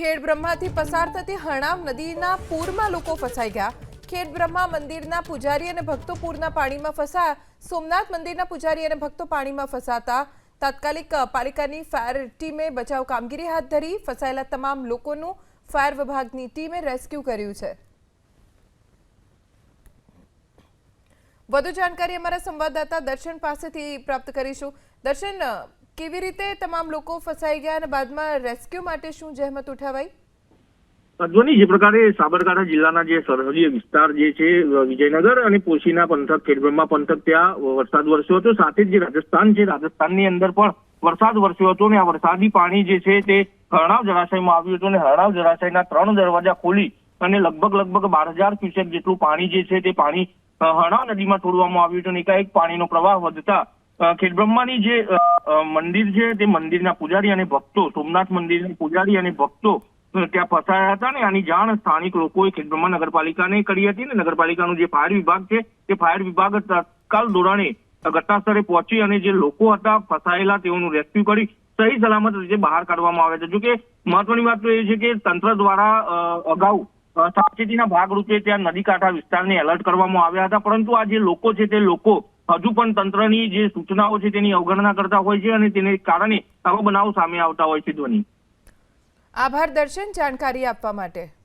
ખેડ બ્રહ્માથી પસાર થતી હણાવ નદીના પૂરમાં લોકો ફસાઈ ગયા. ખેડ બ્રહ્મા મંદિરના પૂજારી અને ભક્તો પૂરના પાણીમાં ફસાયા સોમનાથ મંદિરના પૂજારી અને ભક્તો પાણીમાં ફસાતા. તાત્કાલિક પાલિકાની ફાયર ટીમે બચાવ કામગીરી હાથ ધરી, ફસાયેલા તમામ લોકોનું ફાયર વિભાગની ટીમે રેસ્ક્યુ કર્યું છે. વધુ જાણકારી અમારા સંવાદદાતા દર્શન પાસેથી પ્રાપ્ત કરીશું. દર્શન કેવી રીતે તમામ લોકો ફસાઈ ગયા અને બાદમાં રેસ્ક્યુ માટે શું જહેમત ઉઠાવાઈ? જોની જે પ્રકારે સાબરકાંઠા જિલ્લાના જે સરહદી વિસ્તાર જે છે વિજયનગર અને પોશીના પંથક, ખેડબ્રહ્મા પંથક, ત્યાં વરસાદ વરસ્યો હતો. સાથે જ રાજસ્થાન છે, રાજસ્થાનની અંદર પણ વરસાદ વરસ્યો હતો અને આ વરસાદી પાણી જે છે તે હરણાવ જળાશયમાં આવ્યું હતું અને હરણાવ જળાશયના ત્રણ દરવાજા ખોલી અને લગભગ લગભગ બાર હજાર ક્યુસેક જેટલું પાણી જે છે તે પાણી હરણાવ નદીમાં છોડવામાં આવ્યું હતું અને એકાએક પાણીનો પ્રવાહ વધતા ખેડબ્રહ્માની જે મંદિર છે, તે મંદિરના પૂજારી અને ભક્તો, સોમનાથ મંદિરના પૂજારી અને ભક્તો ત્યાં ફસાયા હતા ને, આની જાણ સ્થાનિક લોકોએ ખેડબ્રહ્મા નગરપાલિકાને કરી હતી ને, નગરપાલિકાનું જે ફાયર વિભાગ છે, તે ફાયર વિભાગ તત્કાલ ધોરણે ઘટનાસ્થળે પહોંચી અને જે લોકો હતા ફસાયેલા તેઓનું રેસ્ક્યુ કરી સહી સલામત રીતે બહાર કાઢવામાં આવે છે. જોકે મહત્વની વાત તો એ છે કે તંત્ર દ્વારા અગાઉ સાવચેતીના ભાગરૂપે ત્યાં નદી કાંઠા વિસ્તારને એલર્ટ કરવામાં આવ્યા હતા. પરંતુ આ જે લોકો છે તે લોકો હજુ પણ તંત્રની જે સૂચનાઓ છે તેની અવગણના કરતા હોય છે અને તેને કારણે આવા બનાવો સામે આવતા હોય છે ધ્વની. આભાર દર્શન, જાણકારી આપવા માટે.